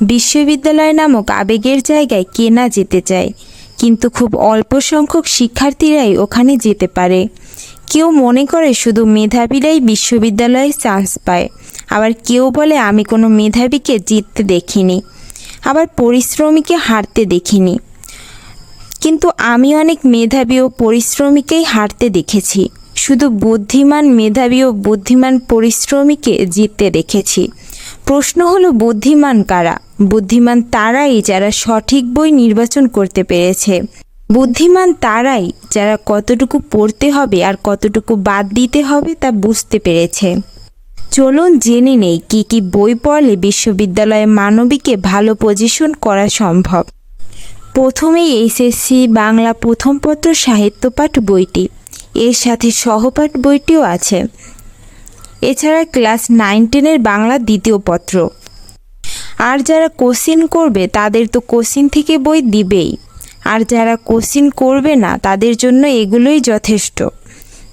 বিশ্ববিদ্যালয় নামক আবেগের জায়গায় কে না যেতে চায়। কিন্তু খুব অল্প সংখ্যক শিক্ষার্থীরাই ওখানে যেতে পারে। কেউ মনে করে শুধু মেধাবীরাই বিশ্ববিদ্যালয়ে চান্স পায়। আবার কেউ বলে, আমি কোনো মেধাবীকে জিততে দেখিনি। আবার পরিশ্রমীকে হারতে দেখিনি। কিন্তু আমি অনেক মেধাবী ও পরিশ্রমীকেই হারতে দেখেছি। শুধু বুদ্ধিমান মেধাবী ও বুদ্ধিমান পরিশ্রমীকে জিততে দেখেছি। প্রশ্ন হলো, বুদ্ধিমান কারা? বুদ্ধিমান তারাই যারা সঠিক বই নির্বাচন করতে পেরেছে। বুদ্ধিমান তারাই যারা কতটুকু পড়তে হবে আর কতটুকু বাদ দিতে হবে তা বুঝতে পেরেছে। চলুন জেনে নেই, কি কি বই পড়লে বিশ্ববিদ্যালয়ে মানবীকে ভালো পজিশন করা সম্ভব। প্রথমেই এইচএসসি বাংলা প্রথম পত্র সাহিত্যপাঠ বইটি। এর সাথে সহপাঠ বইটিও আছে। এছাড়া ক্লাস নাইন টেনের বাংলা দ্বিতীয় পত্র। আর যারা কোশ্চিন করবে, তাদের তো কোশ্চিন থেকে বই দিবেই। আর যারা কোশ্চিন করবে না, তাদের জন্য এগুলোই যথেষ্ট।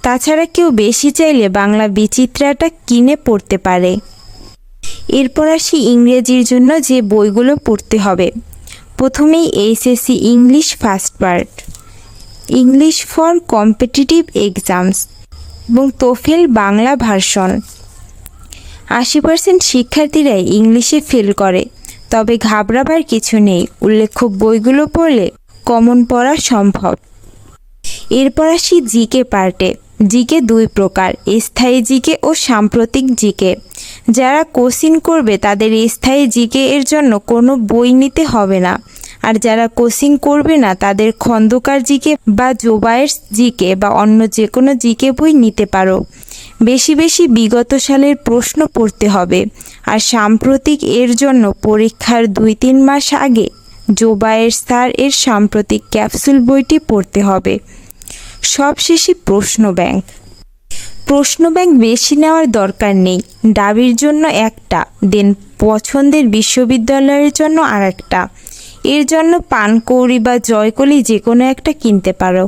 তাছাড়া কেউ বেশি চাইলে বাংলা বিচিত্রাটা কিনে পড়তে পারে। এরপর আসি ইংরেজির জন্য যে বইগুলো পড়তে হবে। প্রথমেই HSC English first part. English for competitive exams. এবং তোফেল বাংলা ভার্সন। আশি পার্সেন্ট শিক্ষার্থীরাই ইংলিশে ফেল করে, তবে ঘাবড়াবার কিছু নেই, উল্লেখ্য বইগুলো পড়লে কমন পড়া সম্ভব। এরপর আসি জিকে পার্টে। জিকে দুই প্রকার, স্থায়ী জিকে ও সাম্প্রতিক জিকে। যারা কোচিং করবে, তাদের স্থায়ী জিকে এর জন্য কোনো বই নিতে হবে না। আর যারা কোচিং করবে না, তাদের খন্দকার জিকে বা জোবায়ের জিকে বা অন্য যে কোনো জিকে বই নিতে পারো। বেশি বেশি বিগত সালের প্রশ্ন পড়তে হবে। আর সাম্প্রতিক এর জন্য পরীক্ষার দুই তিন মাস আগে জোবায়ের স্যার এর সাম্প্রতিক ক্যাপসুল বইটি পড়তে হবে। সবশেষে প্রশ্ন ব্যাংক। প্রশ্ন ব্যাংক বেশি নেওয়ার দরকার নেই। ডাবির জন্য একটা, দেন পছন্দের বিশ্ববিদ্যালয়ের জন্য আর একটা এর জন্য পানকৌড়ি বা জয়কলি যে কোনো একটা কিনতে পারো।